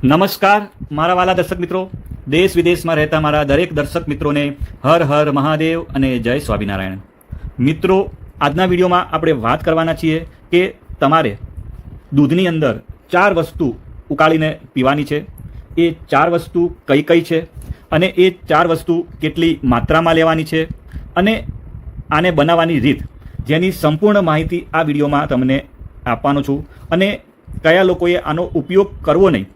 નમસ્કાર, મારા વાલા દર્શક મિત્રો. દેશ વિદેશમાં રહેતા મારા દરેક દર્શક મિત્રોને હર હર મહાદેવ અને જય સ્વામિનારાયણ. મિત્રો, આજના વિડીયોમાં આપણે વાત કરવાના છીએ કે તમારે દૂધની અંદર ચાર વસ્તુ ઉકાળીને પીવાની છે. એ ચાર વસ્તુ કઈ કઈ છે અને એ ચાર વસ્તુ કેટલી માત્રામાં લેવાની છે અને આને બનાવવાની રીત જેની સંપૂર્ણ માહિતી આ વિડીયોમાં તમને આપવાનો છું. અને કયા લોકોએ આનો ઉપયોગ કરવો નહીં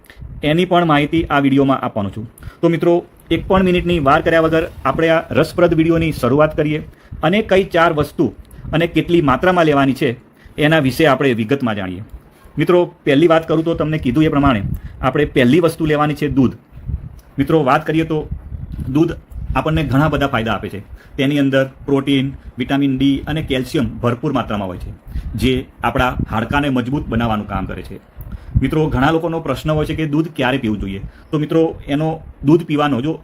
એની પણ માહિતી આ વિડીયોમાં આપવાનો છું. તો મિત્રો, એક પણ મિનિટની વાર કર્યા વગર આપણે આ રસપ્રદ વિડીયોની શરૂઆત કરીએ અને કઈ ચાર વસ્તુ અને કેટલી માત્રામાં લેવાની છે એના વિશે આપણે વિગતમાં જાણીએ. મિત્રો, પહેલી વાત કરું તો તમને કીધું એ પ્રમાણે આપણે પહેલી વસ્તુ લેવાની છે દૂધ. મિત્રો, વાત કરીએ તો દૂધ આપણને ઘણા બધા ફાયદા આપે છે. તેની અંદર પ્રોટીન, વિટામિન ડી અને કેલ્શિયમ ભરપૂર માત્રામાં હોય છે, જે આપણા હાડકાને મજબૂત બનાવવાનું કામ કરે છે. મિત્રો, ઘણા લોકોનો પ્રશ્ન હોય છે કે દૂધ ક્યારે પીવું જોઈએ? તો મિત્રો, એનો દૂધ પીવાનો જો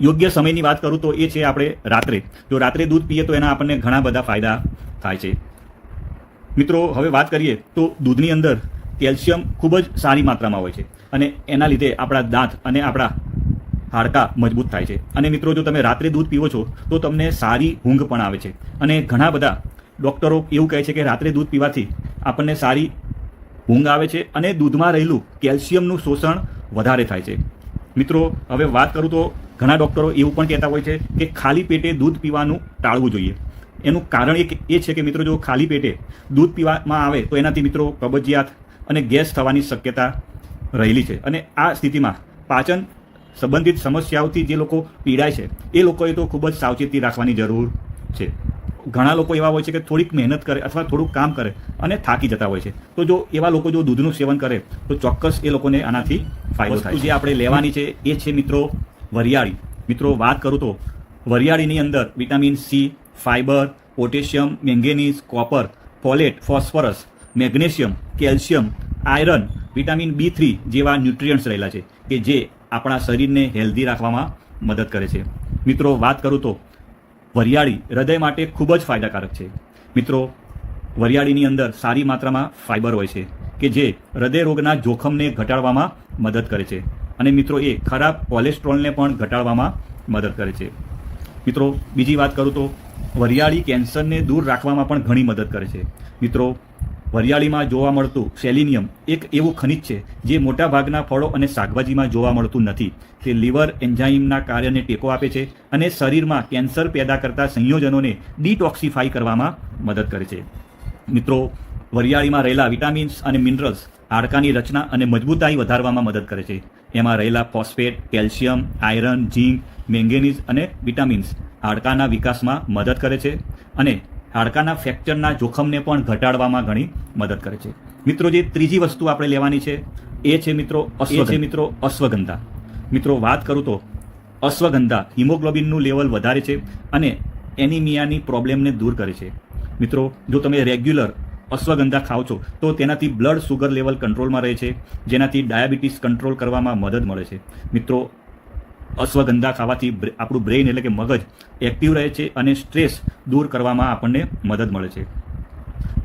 યોગ્ય સમયની વાત કરું તો એ છે આપણે રાત્રે. જો રાત્રે દૂધ પીએ તો એના આપણને ઘણા બધા ફાયદા થાય છે. મિત્રો, હવે વાત કરીએ તો દૂધની અંદર કેલ્શિયમ ખૂબ જ સારી માત્રામાં હોય છે અને એના લીધે આપણા દાંત અને આપણા હાડકાં મજબૂત થાય છે. અને મિત્રો, જો તમે રાત્રે દૂધ પીવો છો તો તમને સારી ઊંઘ પણ આવે છે. અને ઘણા બધા ડૉક્ટરો એવું કહે છે કે રાત્રે દૂધ પીવાથી આપણને સારી ઊંઘ આવે છે અને દૂધમાં રહેલું કેલ્શિયમનું શોષણ વધારે થાય છે. મિત્રો, હવે વાત કરું તો ઘણા ડૉક્ટરો એવું પણ કહેતા હોય છે કે ખાલી પેટે દૂધ પીવાનું ટાળવું જોઈએ. એનું કારણ એક એ છે કે મિત્રો, જો ખાલી પેટે દૂધ પીવામાં આવે તો એનાથી મિત્રો કબજિયાત અને ગેસ થવાની શક્યતા રહેલી છે. અને આ સ્થિતિમાં પાચન સંબંધિત સમસ્યાઓથી જે લોકો પીડાય છે, એ લોકોએ તો ખૂબ જ સાવચેતી રાખવાની જરૂર છે. ઘણા લોકો એવા હોય છે કે થોડીક મહેનત કરે અથવા થોડુંક કામ કરે અને થાકી જતા હોય છે. તો જો એવા લોકો જો દૂધનું સેવન કરે તો ચોક્કસ એ લોકોને આનાથી ફાયદો થાય જે આપણે લેવાની છે એ છે મિત્રો વરિયાળી. મિત્રો વાત કરું તો વરિયાળીની અંદર vitamin C fibre potassium manganese copper folate phosphorus magnesium calcium iron vitamin B three જેવા ન્યુટ્રિયન્ટ્સ રહેલા છે કે જે આપણા શરીરને હેલ્ધી રાખવામાં મદદ કરે છે. મિત્રો વાત કરું તો વરિયાળી હૃદય માટે ખૂબ જ ફાયદાકારક છે. મિત્રો, વરિયાળીની અંદર સારી માત્રામાં ફાઇબર હોય છે કે જે હૃદય રોગના જોખમને ઘટાડવામાં મદદ કરે છે અને મિત્રો, એ ખરાબ કોલેસ્ટ્રોલને પણ ઘટાડવામાં મદદ કરે છે. મિત્રો, બીજી વાત કરું તો વરિયાળી કેન્સરને દૂર રાખવામાં પણ ઘણી મદદ કરે છે. મિત્રો વરિયાળીમાં જોવા મળતું સેલિનિયમ એક એવું ખનિજ છે જે મોટાભાગના ફળો અને શાકભાજીમાં જોવા મળતું નથી. તે લીવર એન્ઝાઇમના કાર્યને ટેકો આપે છે અને શરીરમાં કેન્સર પેદા કરતા સંયોજનોને ડિટોક્સિફાઈ કરવામાં મદદ કરે છે. મિત્રો, વરિયાળીમાં રહેલા વિટામિન્સ અને મિનરલ્સ હાડકાની રચના અને મજબૂતાઈ વધારવામાં મદદ કરે છે. એમાં રહેલા phosphate, calcium, iron, zinc, manganese અને વિટામિન્સ હાડકાના વિકાસમાં મદદ કરે છે અને હાડકાના ફ્રેક્ચરના જોખમને પણ ઘટાડવામાં ઘણી મદદ કરે છે. મિત્રો જે ત્રીજી વસ્તુ આપણે લેવાની છે એ છે મિત્રો અશ્વ છે મિત્રો અશ્વગંધા. મિત્રો વાત કરું તો અશ્વગંધા હિમોગ્લોબિનનું લેવલ વધારે છે અને એનિમિયાની પ્રોબ્લેમને દૂર કરે છે. મિત્રો જો તમે રેગ્યુલર અશ્વગંધા ખાઓ છો તો તેનાથી બ્લડ સુગર લેવલ કંટ્રોલમાં રહે છે જેનાથી ડાયાબિટીસ કંટ્રોલ કરવામાં મદદ મળે છે. મિત્રો અશ્વગંધા ખાવાથી આપણું બ્રેઇન એટલે કે મગજ એક્ટિવ રહે છે અને સ્ટ્રેસ દૂર કરવામાં આપણને મદદ મળે છે.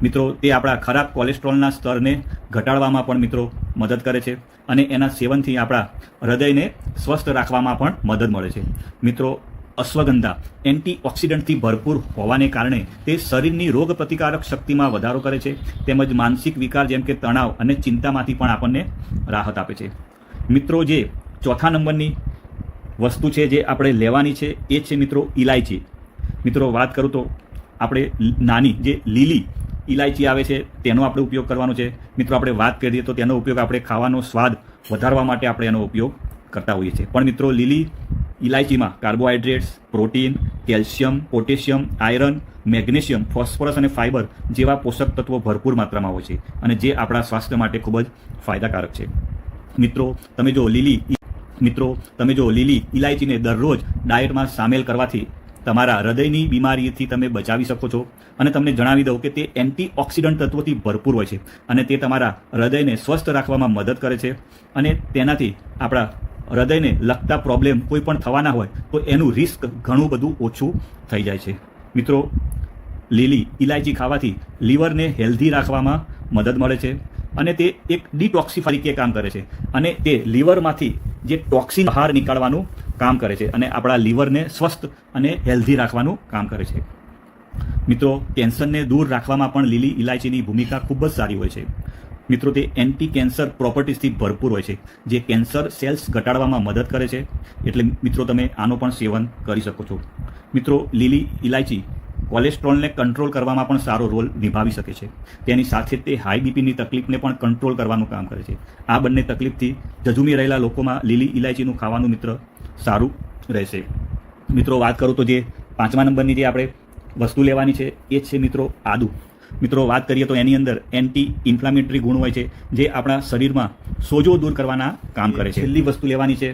મિત્રો, તે આપણા ખરાબ કોલેસ્ટ્રોલના સ્તરને ઘટાડવામાં પણ મિત્રો મદદ કરે છે અને એના સેવનથી આપણા હૃદયને સ્વસ્થ રાખવામાં પણ મદદ મળે છે. મિત્રો, અશ્વગંધા એન્ટીઓક્સિડન્ટથી ભરપૂર હોવાને કારણે તે શરીરની રોગ પ્રતિકારક શક્તિમાં વધારો કરે છે તેમજ માનસિક વિકાર જેમ કે તણાવ અને ચિંતામાંથી પણ આપણને રાહત આપે છે. મિત્રો, જે ચોથા નંબરની વસ્તુ છે જે આપણે લેવાની છે, એ છે મિત્રો ઇલાયચી મિત્રો વાત કરું તો આપણે નાની જે લીલી ઇલાયચી આવે છે, તેનો આપણે ઉપયોગ કરવાનો છે. મિત્રો આપણે વાત કરીએ તો તેનો ઉપયોગ આપણે ખાવાનો સ્વાદ વધારવા માટે આપણે એનો ઉપયોગ કરતા હોઈએ છીએ. પણ મિત્રો લીલી ઇલાયચીમાં carbohydrates, protein, calcium, potassium, iron, magnesium, phosphorus અને ફાઇબર જેવા પોષક તત્વો ભરપૂર માત્રામાં હોય છે અને જે આપણા સ્વાસ્થ્ય માટે ખૂબ જ ફાયદાકારક છે. મિત્રો, તમે જો લીલી મિત્રો, તમે જો લીલી ઇલાયચીને દરરોજ ડાયટમાં સામેલ કરવાથી તમારા હૃદયની બીમારીથી તમે બચાવી શકો છો. અને તમને જણાવી દઉં કે તે એન્ટીઓક્સિડન્ટ તત્વોથી ભરપૂર હોય છે અને તે તમારા હૃદયને સ્વસ્થ રાખવામાં મદદ કરે છે. અને તેનાથી આપણા હૃદયને લગતા પ્રોબ્લેમ કોઈ પણ થવાના હોય તો એનું રિસ્ક ઘણું બધું ઓછું થઈ જાય છે. મિત્રો, લીલી ઇલાયચી ખાવાથી લીવરને હેલ્ધી રાખવામાં મદદ મળે છે અને તે એક ડિટોક્સિફાઈ કે કામ કરે છે. અને તે લીવરમાંથી જે ટોક્સિન બહાર નીકાળવાનું કામ કરે છે અને આપણા લીવરને સ્વસ્થ અને હેલ્ધી રાખવાનું કામ કરે છે. મિત્રો, કેન્સરને દૂર રાખવામાં પણ લીલી ઇલાયચીની ભૂમિકા ખૂબ જ સારી હોય છે. મિત્રો, તે એન્ટી કેન્સર પ્રોપર્ટીઝથી ભરપૂર હોય છે, જે કેન્સર સેલ્સ ઘટાડવામાં મદદ કરે છે. એટલે, મિત્રો, તમે આનો પણ સેવન કરી શકો છો. મિત્રો, લીલી ઇલાયચી કોલેસ્ટ્રોલને કંટ્રોલ કરવામાં પણ સારો રોલ નિભાવી શકે છે. તેની સાથે તે હાઈ બીપીની તકલીફને પણ કંટ્રોલ કરવાનું કામ કરે છે. આ બંને તકલીફથી જજુમી રહેલા લોકોમાં લીલી ઇલાયચીનું ખાવાનું મિત્ર સારું રહેશે. મિત્રો વાત કરું તો જે પાંચમા નંબરની જે આપણે વસ્તુ લેવાની છે એ છે મિત્રો આદુ. મિત્રો વાત કરીએ તો એની અંદર એન્ટી ઇન્ફ્લામેટરી ગુણ હોય છે જે આપણા શરીરમાં સોજો દૂર કરવાના કામ કરે છે. છેલ્લી વસ્તુ લેવાની છે.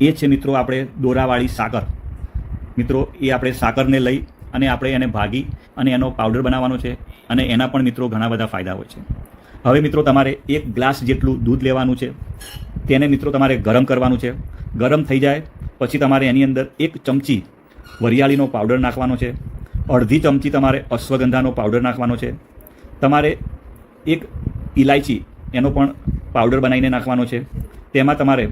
એ છે મિત્રો આપણે દોરાવાળી સાકર. મિત્રો એ આપણે સાકરને લઈ અને આપણે એને ભાગી અને એનો પાવડર બનાવવાનો છે અને એના પણ મિત્રો ઘણા બધા ફાયદા હોય છે. હવે મિત્રો, તમારે એક ગ્લાસ જેટલું દૂધ લેવાનું છે, તેને મિત્રો તમારે ગરમ કરવાનું છે. ગરમ થઈ જાય, પછી તમારે એની અંદર એક ચમચી વરિયાળીનો પાવડર નાખવાનો છે. અડધી ચમચી તમારે અશ્વગંધાનો પાવડર નાખવાનો છે. તમારે એક ઇલાયચી એનો પણ પાવડર બનાવીને નાખવાનો છે. તેમાં તમારે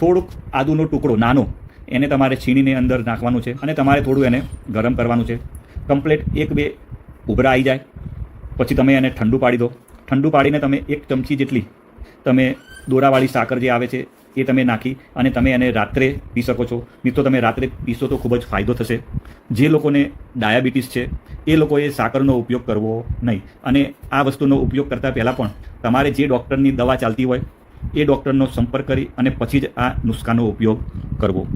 થોડુંક આદુનો ટુકડો, નાનો એને તમારે છીણીને અંદર નાખવાનું છે અને તમારે થોડું એને ગરમ કરવાનું છે. કમ્પ્લેટ એક બે ઉભરા આવી જાય. પછી તમે એને ઠંડુ પાડી દો. ઠંડુ પાડીને તમે એક ચમચી જેટલી તમે દોરાવાળી સાકર જે આવે છે, એ તમે નાખી અને તમે એને રાત્રે પી શકો છો. મિત્રો, તમે રાત્રે પીશો તો ખૂબ જ ફાયદો થશે. જે લોકોને ડાયાબિટીસ છે, એ લોકોએ સાકરનો ઉપયોગ કરવો નહીં. અને આ વસ્તુનો ઉપયોગ કરતાં પહેલાં પણ તમારે જે ડૉક્ટરની દવા ચાલતી હોય, એ ડૉક્ટરનો સંપર્ક કરી અને પછી જ આ નુસ્ખાનો ઉપયોગ કરવો.